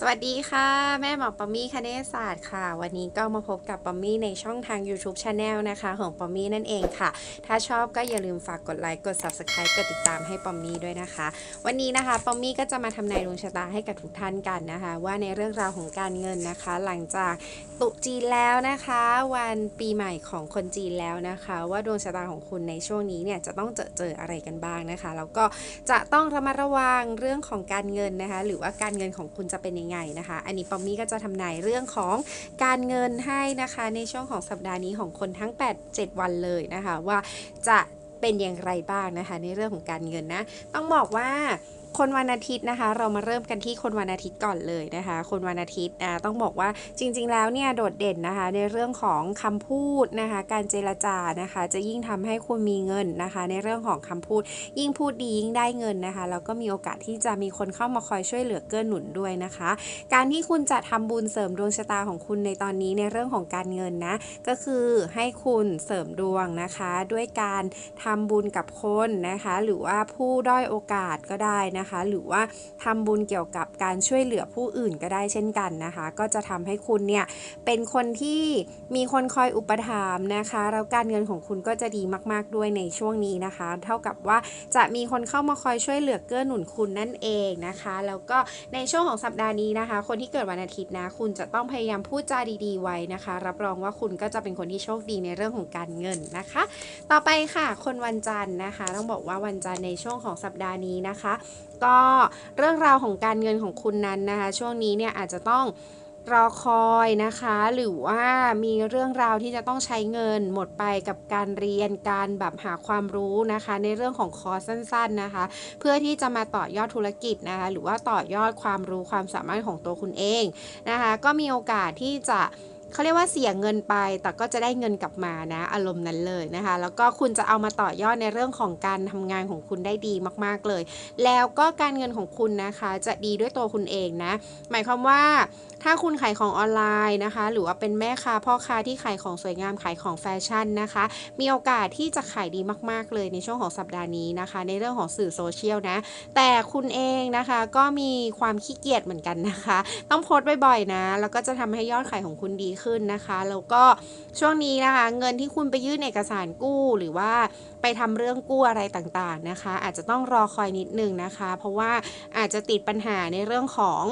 สวัสดีค่ะ แม่หมอปอมมี่คเนศศาสตร์ค่ะ วันนี้ก็มาพบกับปอมมี่ในช่องทาง YouTube Channel นะคะ ของปอมมี่นั่นเองค่ะ ถ้าชอบก็อย่าลืมฝากกดไลค์กด Subscribe กดติดตามให้ปอมมี่ด้วยนะคะ วันนี้นะคะปอมมี่ก็จะมาทำนายดวงชะตาให้กับทุกท่านกันนะคะ ว่าในเรื่องราวของการเงินนะคะ หลังจากตุจีนแล้วนะคะ วันปีใหม่ของคนจีนแล้วนะคะ ว่าดวงชะตาของคุณในช่วงนี้เนี่ยจะต้องเจอเจออะไรกันบ้างนะคะแล้วก็จะต้องระมัดระวังเรื่องของการเงินนะคะ หรือว่าการเงินของคุณจะเป็นยังไงนะคะ อันนี้ปอมมี่ก็จะทำนายเรื่องของการเงินให้นะคะ ในช่วงของสัปดาห์นี้ของคนทั้ง 8 7 วันเลยนะคะ ว่าจะเป็นอย่างไรบ้างนะคะ ในเรื่องของการเงินนะ ต้องบอกว่า คนวันอาทิตย์นะคะ เรามาเริ่มกันที่คนวันอาทิตย์ก่อนเลยนะคะ คนวันอาทิตย์อ่าต้องบอกว่าจริง ๆ แล้วเนี่ยโดดเด่นนะคะ ในเรื่องของคำพูดนะคะ การเจรจานะคะ จะยิ่งทำให้คุณมีเงินนะคะ ในเรื่องของคำพูด ยิ่งพูดดียิ่งได้เงินนะคะแล้วก็มีโอกาสที่จะมีคนเข้ามาคอยช่วยเหลือเกื้อหนุนด้วยนะคะ การที่คุณจะทำบุญเสริมดวงชะตาของคุณในตอนนี้ในเรื่องของการเงินนะก็คือให้คุณเสริมดวงนะคะ ด้วยการทำบุญกับคนนะคะ หรือว่าผู้ด้อยโอกาสก็ได้นะคะ หรือว่าทำบุญเกี่ยวกับการช่วยเหลือผู้อื่นก็ได้เช่นกันนะคะ ก็จะทำให้คุณเนี่ยเป็นคนที่มีคนคอยอุปถัมภ์นะคะ แล้วการเงินของคุณก็จะดีมาก ๆด้วยในช่วงนี้นะคะ เท่ากับว่าจะมีคนเข้ามาคอยช่วยเหลือเกื้อหนุนคุณนั่นเองนะคะ แล้วก็ในช่วงของสัปดาห์นี้นะคะ คนที่เกิดวันอาทิตย์นะ คุณจะต้องพยายามพูดจาดีๆไว้นะคะ รับรองว่าคุณก็จะเป็นคนที่โชคดีในเรื่องของการเงินนะคะ ต่อไปค่ะ คนวันจันทร์นะคะ ต้องบอกว่าวันจันทร์ในช่วงของสัปดาห์นี้นะคะก็เรื่องราวของการเงินของคุณนั้นนะคะ ช่วงนี้เนี่ยอาจจะต้องรอคอยนะคะ หรือว่ามีเรื่องราวที่จะต้องใช้เงินหมดไปกับการเรียนการแบบหาความรู้นะคะ ในเรื่องของคอร์สสั้น ๆนะคะ เพื่อที่จะมาต่อยอดธุรกิจนะคะ หรือว่าต่อยอดความรู้ความสามารถของตัวคุณเองนะคะ ก็มีโอกาสที่จะ เขาเรียกว่าเสียเงินไป แต่ก็จะได้เงินกลับมานะ อารมณ์นั้นเลยนะคะ แล้วก็คุณจะเอามาต่อยอดในเรื่องของการทำงานของคุณได้ดีมาก ๆเลย แล้วก็การเงินของคุณนะคะจะดีด้วยตัวคุณเองนะ หมายความว่าถ้าคุณขายของออนไลน์นะคะ หรือว่าเป็นแม่ค้าพ่อค้าที่ขายของสวยงามขายของแฟชั่นนะคะ มีโอกาสที่จะขายดีมาก ๆ เลยในช่วงของสัปดาห์นี้นะคะ ในเรื่องของสื่อโซเชียลนะ แต่คุณเองนะคะก็มีความขี้เกียจเหมือนกันนะคะ ต้องโพสต์บ่อยๆนะ แล้วก็จะทำให้ยอดขายของคุณดีขึ้นนะคะ แล้วก็ช่วงนี้นะคะ เงินที่คุณไปยื่นเอกสารกู้หรือว่าไปทำเรื่องกู้อะไรต่างๆนะคะ อาจจะต้องรอคอยนิดนึงนะคะ เพราะว่าอาจจะติดปัญหาในเรื่องของ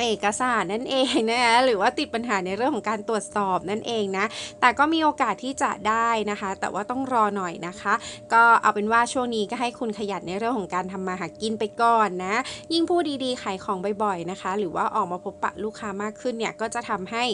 เอกสารนั่นเองนะคะหรือว่าติดปัญหาในเรื่องของการตรวจสอบนั่นเองนะแต่ก็มีโอกาสที่จะได้นะคะ แต่ว่าต้องรอหน่อยนะคะ ก็เอาเป็นว่าช่วงนี้ก็ให้คุณขยันในเรื่องของการทำมาหากินไปก่อนนะ ยิ่งพูดดีๆขายของบ่อยๆนะคะ หรือว่าออกมาพบปะลูกค้ามากขึ้นเนี่ยก็จะทำให้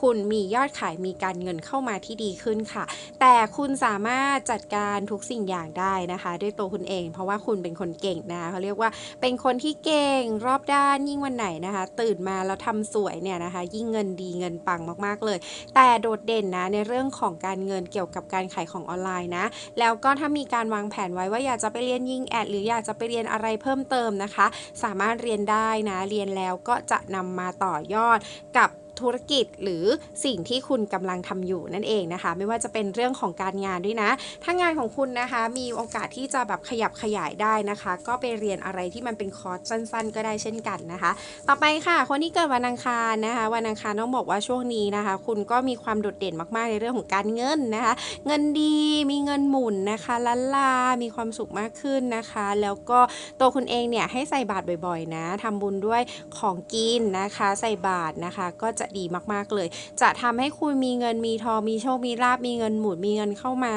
คุณมียอดขายมีการเงินเข้ามาที่ดีขึ้นค่ะ แต่คุณสามารถจัดการทุกสิ่งอย่างได้นะคะ ด้วยตัวคุณเอง เพราะว่าคุณเป็นคนเก่งนะเขาเรียกว่าเป็นคนที่เก่งรอบด้านยิ่งวันไหนนะคะตื่นมาแล้วทำสวยเนี่ยนะคะ ยิ่งเงินดีเงินปังมากๆเลย แต่โดดเด่นนะในเรื่องของการเงินเกี่ยวกับการขายของออนไลน์นะ แล้วก็ถ้ามีการวางแผนไว้ว่าอยากจะไปเรียนยิงแอดหรืออยากจะไปเรียนอะไรเพิ่มเติมนะคะ สามารถเรียนได้นะเรียนแล้วก็จะนำมาต่อยอดกับ ธุรกิจหรือสิ่งที่คุณกำลังทำอยู่นั่นเองนะคะ ไม่ว่าจะเป็นเรื่องของการงานด้วยนะ ถ้างานของคุณนะคะมีโอกาสที่จะแบบขยับขยายได้นะคะ ก็ไปเรียนอะไรที่มันเป็นคอร์สสั้น ๆ ก็ได้เช่นกันนะคะ ต่อไปค่ะ คนที่เกิดวันอังคารนะคะวันอังคารต้องบอกว่าช่วงนี้นะคะ คุณก็มีความโดดเด่นมากๆในเรื่องของการเงินนะคะ เงินดีมีเงินหมุนนะคะล้านลา มีความสุขมากขึ้นนะคะ แล้วก็ตัวคุณเองเนี่ยให้ใส่บาตรบ่อยๆนะทำบุญด้วยของกินนะคะ ใส่บาตรนะคะ ก็จะดีมากๆเลย จะทำให้คุณมีเงินมีทองมีโชคมีลาบมีเงินหมุนมีเงินเข้ามา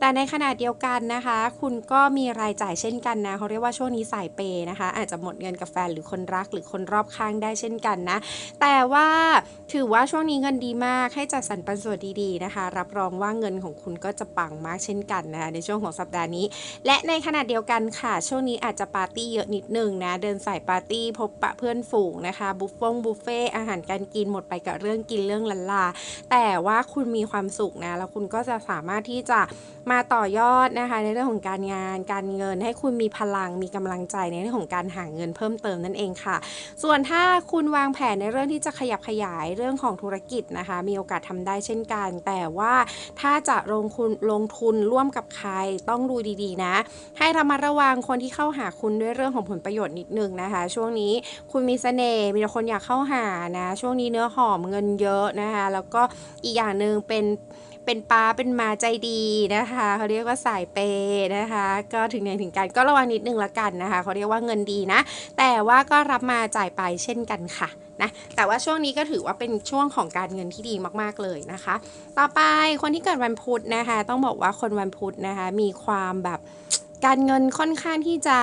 แต่ในขณะเดียวกันนะคะ คุณก็มีรายจ่ายเช่นกันนะเขาเรียกว่าช่วงนี้สายเปย์นะคะ อาจจะหมดเงินกับแฟนหรือคนรักหรือคนรอบข้างได้เช่นกันนะ แต่ว่าถือว่าช่วงนี้เงินดีมากให้จัดสรรปันส่วนดีๆนะคะ รับรองว่าเงินของคุณก็จะปังมากเช่นกันนะคะในช่วงของสัปดาห์นี้ และในขณะเดียวกันค่ะ ช่วงนี้อาจจะปาร์ตี้เยอะนิดนึงนะ เดินสายปาร์ตี้พบปะเพื่อนฝูงนะคะ บุฟฟงบุฟเฟ่อาหารการกินหมดไปกับเรื่องกินเรื่องลันลา แต่ว่าคุณมีความสุขนะแล้วคุณก็จะสามารถที่จะมาต่อยอดนะคะ ในเรื่องของการงานการเงิน ให้คุณมีพลังมีกำลังใจในเรื่องของการหาเงินเพิ่มเติมนั่นเองค่ะ ส่วนถ้าคุณวางแผนในเรื่องที่จะขยับขยายเรื่องของธุรกิจนะคะ มีโอกาสทำได้เช่นกัน แต่ว่าถ้าจะลงทุนลงทุนร่วมกับใครต้องดูดีๆ นะ ให้ระมัดระวังคนที่เข้าหาคุณด้วยเรื่องของผลประโยชน์นิดนึงนะคะ ช่วงนี้คุณมีเสน่ห์มีคนอยากเข้าหานะ ช่วงนี้เนื้อหอมเงินเยอะนะคะ แล้วก็อีกอย่างหนึ่งเป็นเป็นป้าเป็นมาใจดีนะคะเขาเรียกว่าสายเปย์นะคะ ก็ถึงไหนถึงกันก็ระวังนิดนึงละกันนะคะเขาเรียกว่าเงินดีนะ แต่ว่าก็รับมาจ่ายไปเช่นกันค่ะนะแต่ว่าช่วงนี้ก็ถือว่าเป็นช่วงของการเงินที่ดีมากๆเลยนะคะ ต่อไปคนที่เกิดวันพุธนะคะ ต้องบอกว่าคนวันพุธนะคะมีความแบบการเงินค่อนข้างที่จะ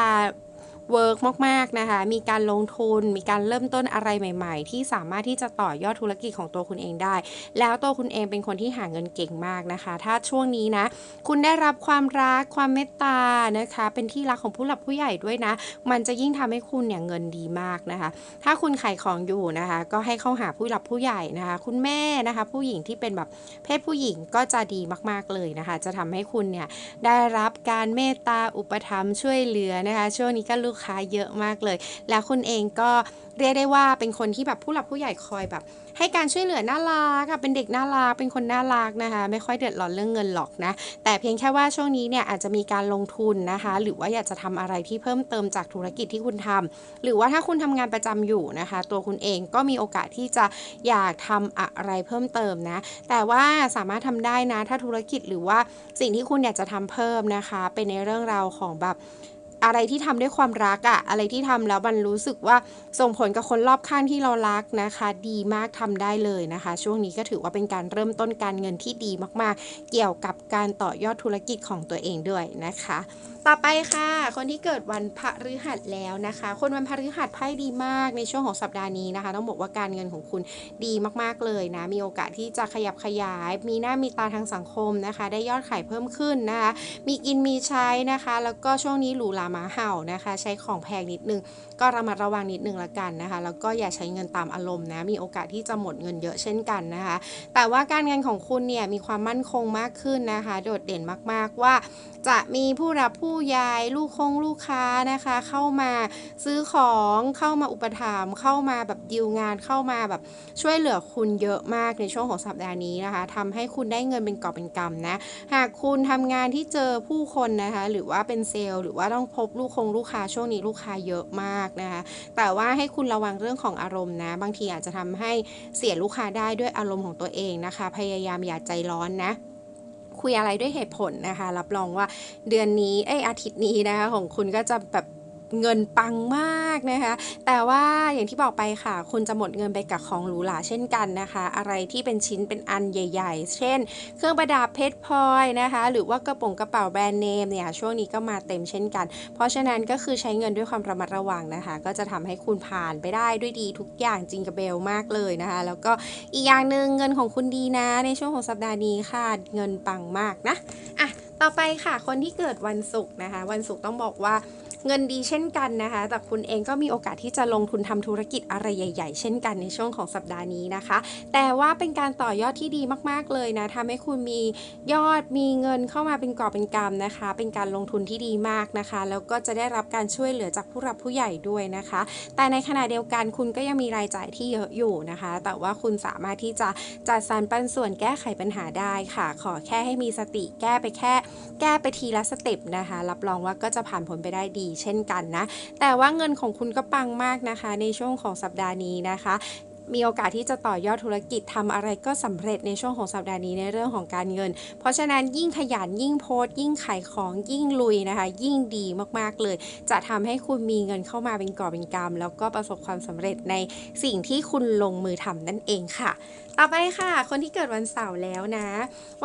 เวิร์กมากๆนะคะ มีการลงทุน มีการเริ่มต้นอะไรใหม่ ๆ ที่สามารถที่จะต่อยอดธุรกิจของตัวคุณเองได้ แล้วตัวคุณเองเป็นคนที่หาเงินเก่งมากนะคะ ถ้าช่วงนี้นะ คุณได้รับความรัก ความเมตตานะคะ เป็นที่รักของผู้หลักผู้ใหญ่ด้วยนะ มันจะยิ่งทำให้คุณเนี่ยเงินดีมากนะคะ ถ้าคุณขายของอยู่นะคะ ก็ให้เข้าหาผู้หลักผู้ใหญ่นะคะ คุณแม่นะคะ ผู้หญิงที่เป็นแบบเพศผู้หญิงก็จะดีมากๆเลยนะคะ จะทำให้คุณเนี่ยได้รับการเมตตาอุปถัมภ์ช่วยเหลือนะคะ ช่วงนี้ก็ลูกค้าเยอะมากเลย แล้วคุณเองก็เรียกได้ว่าเป็นคนที่แบบผู้หลักผู้ใหญ่คอยแบบ ให้การช่วยเหลือน่ารักค่ะเป็นเด็กน่ารักเป็นคนน่ารักนะคะ ไม่ค่อยเดือดร้อนเรื่องเงินหรอกนะ แต่เพียงแค่ว่าช่วงนี้เนี่ยอาจจะมีการลงทุนนะคะ หรือว่าอยากจะทำอะไรที่เพิ่มเติมจากธุรกิจที่คุณทำหรือว่าถ้าคุณทำงานประจำอยู่นะคะ ตัวคุณเองก็มีโอกาสที่จะอยากทำอะไรเพิ่มเติมนะ แต่ว่าสามารถทำได้นะ ถ้าธุรกิจหรือว่าสิ่งที่คุณอยากจะทำเพิ่มนะคะ เป็นในเรื่องราวของแบบ อะไรที่ทำด้วยความรักอะอะไรที่ทำแล้วมันรู้สึกว่าส่งผลกับคนรอบข้างที่เรารักนะคะ ดีมากทำได้เลยนะคะ ช่วงนี้ก็ถือว่าเป็นการเริ่มต้นการเงินที่ดีมากๆ เกี่ยวกับการต่อยอดธุรกิจของตัวเองด้วยนะคะ ต่อไปค่ะ คนที่เกิดวันพฤหัสแล้วนะคะ คนวันพฤหัสไพ่ดีมากในช่วงของสัปดาห์นี้นะคะ ต้องบอกว่าการเงินของคุณดีมากๆเลยนะ มีโอกาสที่จะขยับขยาย มีหน้ามีตาทางสังคมนะคะ ได้ยอดขายเพิ่มขึ้นนะคะ มีกินมีใช้นะคะ แล้วก็ช่วงนี้หรูหราหมาเห่านะคะ ใช้ของแพงนิดนึง ก็ระมัดระวังนิดนึงละกันนะคะ แล้วก็อย่าใช้เงินตามอารมณ์นะ มีโอกาสที่จะหมดเงินเยอะเช่นกันนะคะ แต่ว่าการเงินของคุณเนี่ยมีความมั่นคงมากขึ้นนะคะ โดดเด่นมากๆว่าจะมีผู้รับผู้ยายลูกคงลูกค้านะคะ เข้ามาซื้อของเข้ามาอุปถัมภ์เข้ามาแบบดีลงานเข้ามาแบบช่วยเหลือคุณเยอะมากในช่วงของสัปดาห์นี้นะคะทำให้คุณได้เงินเป็นกอบเป็นกำนะ หากคุณทำงานที่เจอผู้คนนะคะ หรือว่าเป็นเซลล์ หรือว่าต้องพบลูกคงลูกค้าช่วงนี้ลูกค้าเยอะมากนะคะ แต่ว่าให้คุณระวังเรื่องของอารมณ์นะ บางทีอาจจะทำให้เสียลูกค้าได้ด้วยอารมณ์ของตัวเองนะคะ พยายามอย่าใจร้อนนะคุยอะไรด้วยเหตุผลนะคะ รับรองว่าเดือนนี้เอ้อาทิตย์นี้นะคะของคุณก็จะแบบเงินปังมาก นะคะ แต่ว่าอย่างที่บอกไปค่ะ คุณจะหมดเงินไปกับของหรูหราเช่นกันนะคะ อะไรที่เป็นชิ้นเป็นอันใหญ่ ๆ เช่น เครื่องประดับเพชรพลอยนะคะ หรือว่ากระป๋องกระเป๋าแบรนด์เนมเนี่ยช่วงนี้ก็มาเต็มเช่นกัน เพราะฉะนั้นก็คือใช้เงินด้วยความระมัดระวังนะคะ ก็จะทำให้คุณผ่านไปได้ด้วยดีทุกอย่างจริงกับเบลมากเลยนะคะ แล้วก็อีกอย่างหนึ่งเงินของคุณดีนะ ในช่วงของสัปดาห์นี้ค่ะเงินปังมากนะอะต่อไปค่ะ คนที่เกิดวันศุกร์นะคะ วันศุกร์ต้องบอกว่า เงินดีเช่นกันนะคะ แต่คุณเองก็มีโอกาสที่จะลงทุนทำธุรกิจอะไรใหญ่ ๆ เช่นกันในช่วงของสัปดาห์นี้นะคะ แต่ว่าเป็นการต่อยอดที่ดีมากๆเลยนะทำให้คุณมียอดมีเงินเข้ามาเป็นกอบเป็นกำนะคะ เป็นการลงทุนที่ดีมากนะคะ แล้วก็จะได้รับการช่วยเหลือจากผู้รับผู้ใหญ่ด้วยนะคะ แต่ในขณะเดียวกันคุณก็ยังมีรายจ่ายที่เยอะอยู่นะคะ แต่ว่าคุณสามารถที่จะจัดสรรปันส่วนแก้ไขปัญหาได้ค่ะ ขอแค่ให้มีสติแก้ไปแค่ แก้ไปทีละสเต็ปนะคะ รับรองว่าก็จะผ่านผลไปได้ดีเช่นกันนะ แต่ว่าเงินของคุณก็ปังมากนะคะ ในช่วงของสัปดาห์นี้นะคะมีโอกาสที่จะต่อยอดธุรกิจทำอะไรก็สำเร็จในช่วงของสัปดาห์นี้ในเรื่องของการเงิน เพราะฉะนั้นยิ่งขยันยิ่งโพสต์ยิ่งขายของยิ่งลุยนะคะ ยิ่งดีมากๆเลย จะทำให้คุณมีเงินเข้ามาเป็นกอบเป็นกำแล้วก็ประสบความสำเร็จในสิ่งที่คุณลงมือทำนั่นเองค่ะ ต่อไปค่ะ คนที่เกิดวันเสาร์แล้วนะ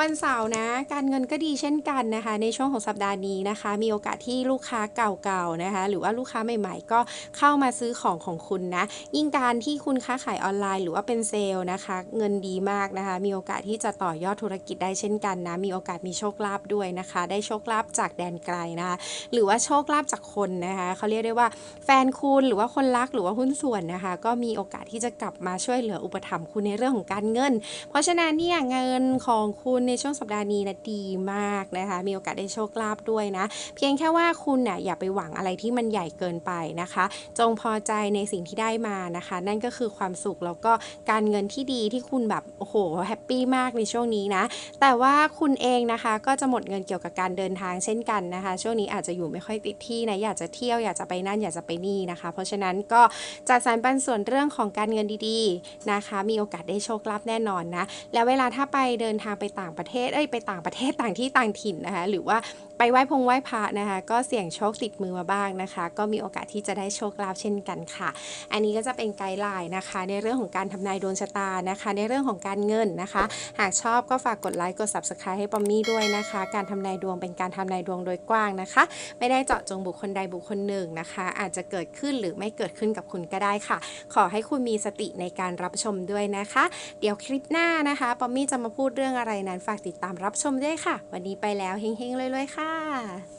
วันเสาร์นะ การเงินก็ดีเช่นกันนะคะ ในช่วงของสัปดาห์นี้นะคะ มีโอกาสที่ลูกค้าเก่าๆนะคะ หรือว่าลูกค้าใหม่ๆ ก็เข้ามาซื้อของของคุณนะ ยิ่งการที่คุณค้าขายออนไลน์ หรือว่าเป็นเซลล์นะคะ เงินดีมากนะคะ มีโอกาสที่จะต่อยอดธุรกิจได้เช่นกันนะ มีโอกาสมีโชคลาภด้วยนะคะ ได้โชคลาภจากแดนไกลนะคะ หรือว่าโชคลาภจากคนนะคะเขาเรียกได้ว่าแฟนคุณหรือว่าคนรักหรือว่าหุ้นส่วนนะคะ ก็มีโอกาสที่จะกลับมาช่วยเหลืออุปถัมภ์คุณในเรื่องของการเงิน เพราะฉะนั้นเนี่ยเงินของคุณในช่วงสัปดาห์นี้นะดีมากนะคะ มีโอกาสได้โชคลาภด้วยนะ เพียงแค่ว่าคุณน่ะอย่าไปหวังอะไรที่มันใหญ่เกินไปนะคะ จงพอใจในสิ่งที่ได้มานะคะ นั่นก็คือความสุขแล้วก็การเงินที่ดีที่คุณแบบโอ้โหแฮปปี้มากในช่วงนี้นะ แต่ว่าคุณเองนะคะก็จะหมดเงินเกี่ยวกับการเดินทางเช่นกันนะคะ ช่วงนี้อาจจะอยู่ไม่ค่อยติดที่นะอยากจะเที่ยวอยากจะไปนั่นอยากจะไปนี่นะคะ เพราะฉะนั้นก็จัดสรรปันส่วนเรื่องของการเงินดีๆนะคะ มีโอกาสได้โชคลาภแน่นอนนะ แล้วเวลาถ้าไปเดินทางไปต่างประเทศ เอ้ยไปต่างประเทศต่างที่ต่างถิ่นนะคะ หรือว่าไปไหว้พงไหว้พระนะคะ ก็เสี่ยงโชคติดมือมาบ้างนะคะ ก็มีโอกาสที่จะได้โชคลาภเช่นกันค่ะ อันนี้ก็จะเป็นไกด์ไลน์นะคะ ในเรื่องของการทำนายดวงชะตานะคะ ในเรื่องของการเงินนะคะ หากชอบก็ฝากกดไลค์กด subscribe ให้ปอมมี่ด้วยนะคะ การทำนายดวงเป็นการทำนายดวงโดยกว้างนะคะ ไม่ได้เจาะจงบุคคลใดบุคคลหนึ่งนะคะ อาจจะเกิดขึ้นหรือไม่เกิดขึ้นกับคุณก็ได้ค่ะ ขอให้คุณมีสติในการรับชมด้วยนะคะ เดี๋ยวคลิปหน้านะคะปอมมี่จะมาพูดเรื่องอะไรนั้นฝากติดตามรับชมด้วยค่ะ วันนี้ไปแล้วเฮงๆเลยๆค่ะค่ะ